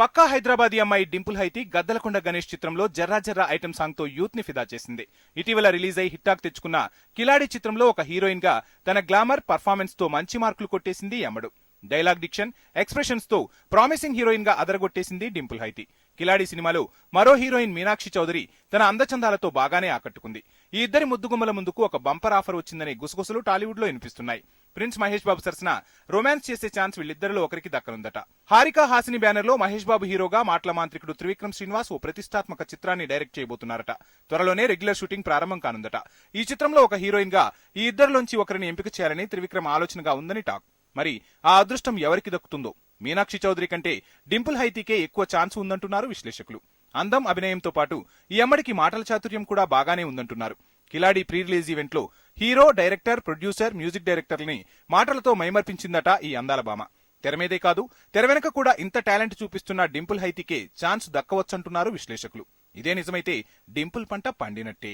పక్కా హైదరాబాదీ అమ్మాయి డింపుల్ హైతి గద్దలకొండ గణేష్ చిత్రంలో జర్రా జర్రా ఐటమ్ సాంగ్తో యూత్ని ఫిదా చేసింది. ఇటీవల రిలీజ్ అయి హిట్టాక్ తెచ్చుకున్న కిలాడి చిత్రంలో ఒక హీరోయిన్గా తన గ్లామర్ పర్ఫార్మెన్స్తో మంచి మార్కులు కొట్టేసింది అమ్మడు డైలాగ్ డిక్షన్ ఎక్స్ప్రెషన్స్తో ప్రామిసింగ్ హీరోయిన్గా అదరగొట్టేసింది డింపుల్ హైతి. కిలాడి సినిమాలో మరో హీరోయిన్ మీనాక్షి చౌదరి తన అందచందాలతో బాగానే ఆకట్టుకుంది. ఈ ఇద్దరి ముద్దుగుమ్మల ముందుకు ఒక బంపర్ ఆఫర్ వచ్చిందనే గుసగుసలు టాలీవుడ్లో వినిపిస్తున్నాయి. ప్రిన్స్ మహేష్ బాబు సరసన రొమాన్స్ చేసే ఛాన్స్ వీళ్ళిద్దరిలో ఒకరికి దక్కనుందట. హారిక హాసిని బ్యానర్లో మహేష్ బాబు హీరోగా మాటల మాంత్రికుడు త్రివిక్రమ్ శ్రీనివాస్ ఓ ప్రతిష్టాత్మక చిత్రాన్ని డైరెక్ట్ చేయబోతున్నారట. త్వరలోనే రెగ్యులర్ షూటింగ్ ప్రారంభం కానుందట. ఈ చిత్రంలో ఒక హీరోయిన్గా ఈ ఇద్దరిలోంచి ఒకరిని ఎంపిక చేయాలని త్రివిక్రమ్ ఆలోచనగా ఉందని టాక్. మరి ఆ అదృష్టం ఎవరికి దక్కుతుందో? మీనాక్షి చౌదరి కంటే డింపుల్ హైతీకే ఎక్కువ ఛాన్స్ ఉందంటున్నారు విశ్లేషకులు. అందం అభినయంతో పాటు ఈ అమ్మడికి మాటల చాతుర్యం కూడా బాగానే ఉందంటున్నారు. కిలాడి ప్రీ రిలీజ్ ఈవెంట్లో హీరో డైరెక్టర్ ప్రొడ్యూసర్ మ్యూజిక్ డైరెక్టర్ని మాటలతో మైమర్పించిందట ఈ అందాల భామ. తెరమీదే కాదు తెర వెనక కూడా ఇంత టాలెంట్ చూపిస్తున్న డింపుల్ హైతీకే ఛాన్స్ దక్కవచ్చంటున్నారు విశ్లేషకులు. ఇదే నిజమైతే డింపుల్ పంట పండినట్టే.